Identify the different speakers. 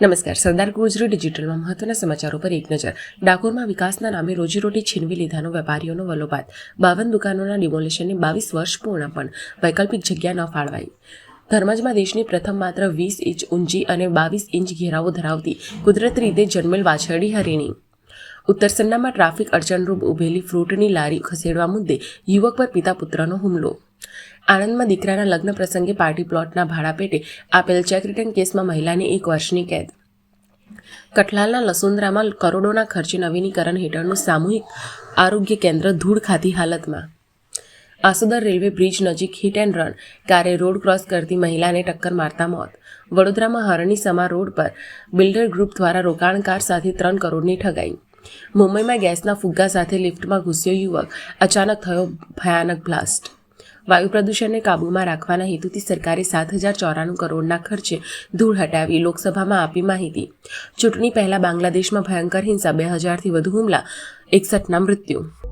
Speaker 1: નમસ્કાર, સરદાર ગુજરી ડિજિટલમાં મહત્વના સમાચારો પર એક નજર. ડાકોરમાં વિકાસના નામે રોજીરોટી છીનવી લીધાનો વેપારીઓનો વલોપાત. બાવન દુકાનોના ડિમોલેશનને બાવીસ વર્ષ પૂર્ણ પણ વૈકલ્પિક જગ્યા ન ફાળવાઈ. ધર્મજમાં દેશની પ્રથમ માત્ર વીસ ઇંચ ઊંચી અને બાવીસ ઇંચ ઘેરાવો ધરાવતી કુદરતી રીતે જન્મેલ વાછરડી હરિણી. ઉત્તર સન્નામાં ટ્રાફિક અડચણરૂપ ઉભેલી ફ્રૂટની લારી ખસેડવા મુદ્દે યુવક પર પિતા પુત્રનો હુમલો. આણંદમાં દીકરાના લગ્ન પ્રસંગે પાર્ટી પ્લોટના ભાડા પેટે આપેલ ચેક રિટર્ન કેસમાં મહિલાને એક વર્ષની કેદ. કઠલાલના લસુંદરામાં કરોડોના ખર્ચે નવીનીકરણ હેઠળનું સામૂહિક આરોગ્ય કેન્દ્ર ધૂળ ખાતી હાલતમાં. આસોદર રેલવે બ્રિજ નજીક હિટ એન્ડ રન કારે રોડ ક્રોસ કરતી મહિલાને ટક્કર મારતા મોત. વડોદરામાં હરણી સમા રોડ પર બિલ્ડર ગ્રુપ દ્વારા રોકાણકાર સાથે ત્રણ કરોડની ઠગાઈ. મુંબઈમાં ગેસના ફુગ્ગા સાથે લિફ્ટમાં ઘૂસ્યો યુવક. અચાનક થયો ભયાનક બ્લાસ્ટ. વાયુ પ્રદૂષણને કાબૂમાં રાખવાના હેતુથી સરકારે સાત હજાર ચોરાણું કરોડના ખર્ચે ધૂળ હટાવી લોકસભામાં આપી માહિતી. ચૂંટણી પહેલા બાંગ્લાદેશમાં ભયંકર હિંસા, બે હજારથી વધુ હુમલા, એકસઠના મૃત્યુ.